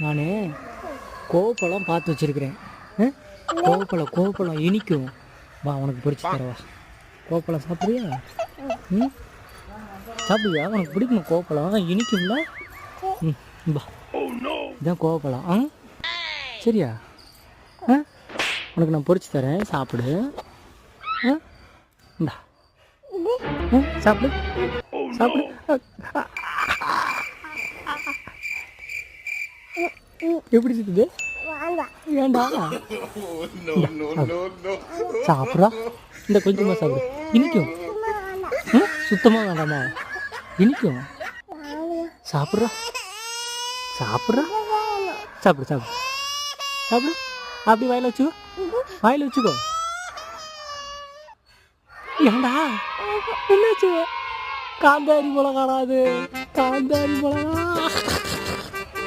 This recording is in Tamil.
நான் கோவப்பழம் பார்த்து வச்சிருக்கிறேன்? கோவப்பழம் கோவப்பழம் இனிக்கும். வா உனக்கு பிடிச்சி தரவா. கோவப்பழம் சாப்பிடுவியா ம்? சாப்பிடுவியா உனக்கு பிடிக்குமா கோவப்பழம்? இனிக்கும்ல? ம் வா. இதான் கோவப்பழம். ஆ? சரியா? ஆ? உனக்கு நான் பொரிச்சு தரேன். சாப்பிடு. ஆ? இந்தா. சாப்பிடு. சாப்பிடு. எப்படி இருக்குது வேண்டாம் சாப்பிட்றா? இந்த கொஞ்சமாக சாப்பிடு. இனிக்கும். சுத்தமா வேண்டாமா? இனிக்கும். சாப்பிட்றா? சாப்பிட்றா? சாப்பிடு சாப்பிடு. சாப்பிடு. அப்படி வாயில் வச்சுக்கோ. வாயில் வச்சுக்கோ. ஏண்டா? என்னாச்சு? காந்தாரி மிளகாடா அது? காந்தாரி மிளகா?